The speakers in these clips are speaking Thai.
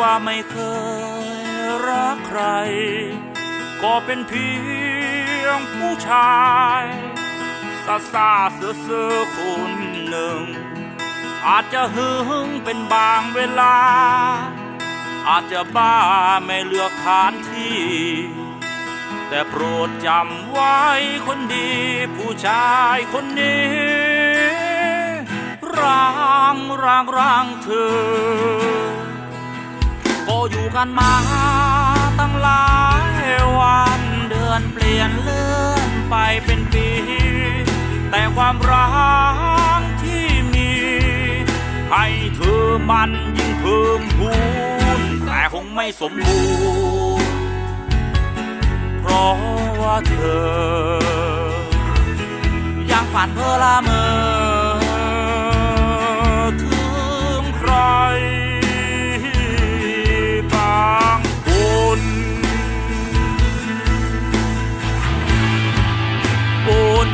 ว่าไม่เคยรักใคร ก็เป็นเพียงผู้ชายซาซาเสือเสือคนหนึ่ง อาจจะหึงเป็นบางเวลา อาจจะบ้าไม่เลือกฐานที่ แต่โปรดจำไว้คนดี ผู้ชายคนนี้ร่างร่างร่างเธอ อยู่กันมาตั้งหลายวันเดือนเปลี่ยนเลื่อนไปเป็นปี แต่ความรักที่มี ให้เธอมันยิ่งเพิ่มพูนแต่คงไม่สมบูรณ์เพราะว่าเธอ ยังฝันเพ้อละเมอ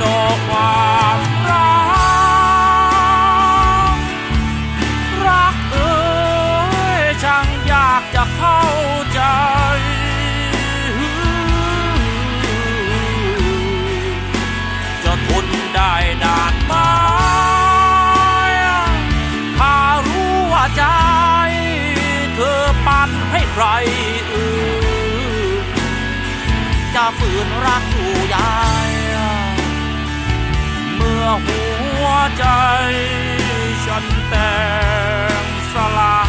ดอกความรัก รักเอ้ยช่างอยากจะเข้าใจ จะทนได้นานไหมถ้ารู้ว่าใจ เธอปั่นให้ใครอื่นจะฝืนรักอยู่ยาย อหัวใจฉันแต่งสลาย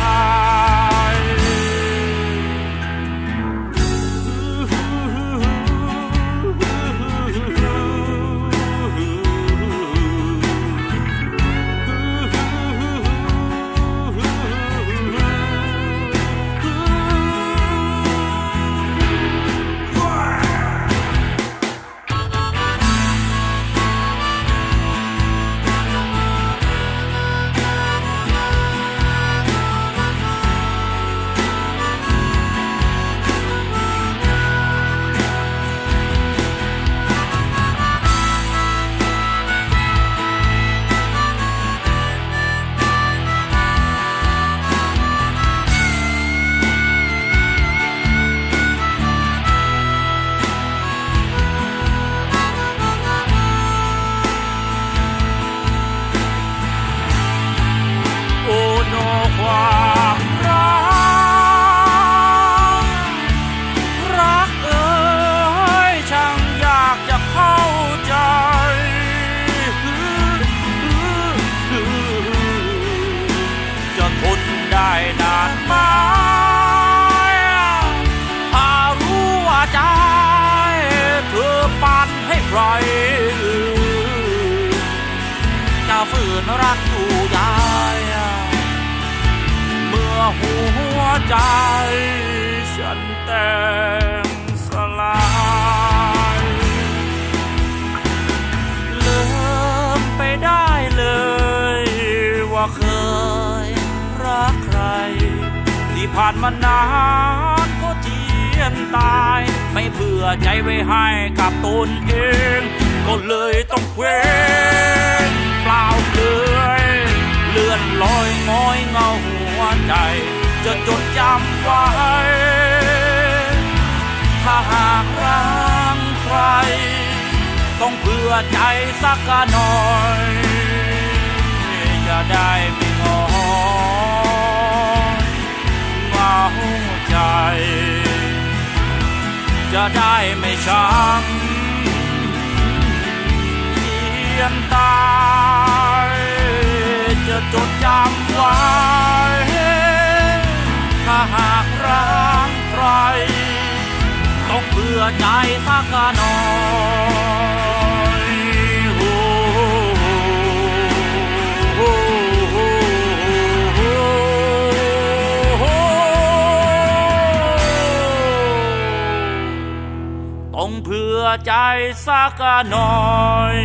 รักอยู่ยายเมื่อหัวใจฉันแต่งสลายลืมไปได้เลยว่าเคยรักใคร ที่ผ่านมานานก็เจียนตาย ไม่เผื่อใจไว้ให้กับตนเอง ก็เลยต้องเคว้ง ปล่าเปลือยเลื่อนลอยง้อยเงาหัวใจ จะจดจำไว้ ถ้าหากรักใคร ต้องเผื่อใจสักหน่อย จะได้ไม่งอยเหงาใจ จะได้ไม่ช้ำ ยนตาย จะจดจำไว้ ถ้าหากรักใคร ต้องเผื่อใจสักหน่อยโอ้โหต้องเผื่อใจสักหน่อย